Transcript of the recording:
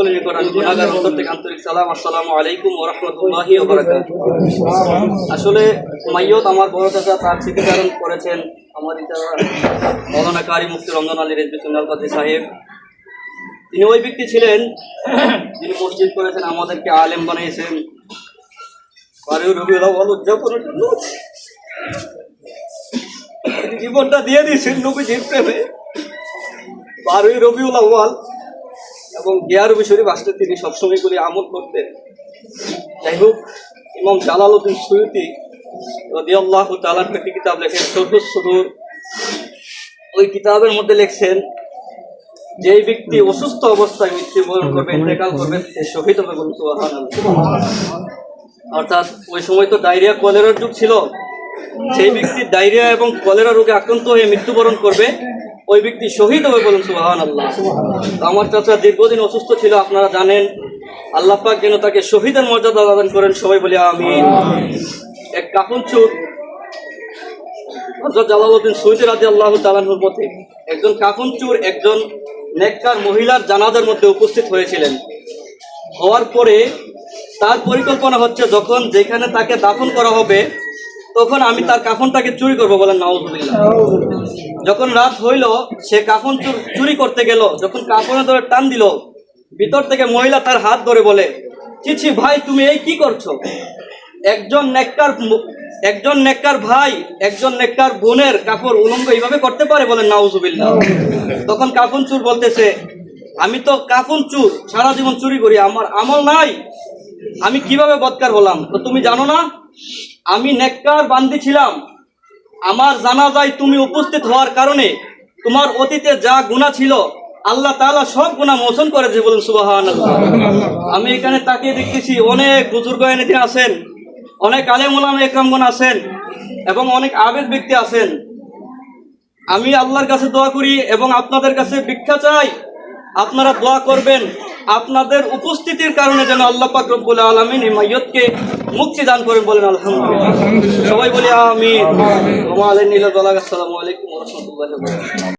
সকলের নিকট গুণাগার অন্তর থেকে আন্তরিক সালাম আসসালামু আলাইকুম ওয়া রাহমাতুল্লাহি আসলে মাইয়ত আমার বড় চাচা তার স্মৃতিচারণ করেছেন আমার ইচ্ছা মৌলানা কারি মুফতি রমজান আলী রেজবি সুন্নাল কাদি সাহেব। তিনি ওই ব্যক্তি ছিলেন যিনি মসজিদ করেছেন আমাদেরকে আলেম বানিয়েছেন। উদযাপনের জন্য। জীবনটা দিয়ে দিয়েছেন নবীজির প্রেমে। বারোই রবিউল আউয়াল এবং গিয়ার শরীফ আসলে তিনি সবসময় করে আমল করতেন। যাই হোক, ইমাম জালাল উদ্দিন সৈয়দি রদিয়াল্লাহ তালার একটি কিতাব লেখেন সদুর সদুর। ওই কিতাবের মধ্যে লেখছেন, যেই ব্যক্তি অসুস্থ অবস্থায় মৃত্যুবরণ করবে, ইন্তেকাল করবে, সে শহীদ হবে সুবহানাল্লাহ। অর্থাৎ ওই সময় তো ডায়রিয়া কলেরার যুগ ছিল। সেই ব্যক্তি ডায়রিয়া এবং কলেরা রোগে আক্রান্ত হয়ে মৃত্যুবরণ করবে, ওই ব্যক্তি শহীদ হবে বলুন সুবাহান আল্লাহ আমার চাচা দীর্ঘদিন অসুস্থ ছিল, আপনারা জানেন, আল্লাহ পাক যেন তাকে শহীদের মর্যাদা দান করেন, সবাই বলি আমি এক কাপন চুর হজরত জালালউদ্দিন সৈয়দ রাজি আল্লাহ তালাহুর মতে একজন কাফন চুর, একজন নেককার মহিলার জানাজার মধ্যে উপস্থিত হয়েছিলেন। হওয়ার পরে তার পরিকল্পনা হচ্ছে, যখন যেখানে তাকে দাফন করা হবে তখন আমি তার কাফনটাকে চুরি করব বলেন নাউজুবিল্লাহ। যখন রাত হইল, সে কাফন চুর- করতে গেল। যখন কাফনে ধরে টান দিল, ভিতর থেকে মহিলা তার হাত ধরে বলে চিছি ভাই, তুমি এই কি করছ? একজন নেককার একজন নেককার ভাই, একজন নেককার বোনের কাপড় উলঙ্গ এইভাবে করতে পারে বলেন নাউজুবিল্লাহ। তখন কাফন চুর বলতেছে, আমি তো কাফন চুর, সারা জীবন চুরি করি, আমার আমল নাই। আমি কীভাবে বদকার হলাম? তো তুমি জানো না? আমি নেককার বান্দি ছিলাম। আমার জানাজায় তুমি উপস্থিত হওয়ার কারণে তোমার অতীতে যা গুণা ছিল, আল্লাহ তাআলা সব গুণা মোচন করেছে বলুন সুবাহান আমি এখানে তাকিয়ে দেখতেছি, অনেক বুজুর্গ এনেতে আছেন, অনেক আলেম ওলামা একরামগণ আছেন, এবং অনেক আবেদ ব্যক্তি আছেন। আমি আল্লাহর কাছে দোয়া করি এবং আপনাদের কাছে ভিক্ষা চাই, আপনারা দোয়া করবেন। আপনাদের উপস্থিতির কারণে যেন আল্লাহ পাক রব্বুল আলমিন এই মাইয়তকে মুক্তি দান করেন বলেন আলহামদুলিল্লাহ। সবাই বলি আমি আমাদের নীল আসসালামু আলাইকুম রাহমাতুল্লাহি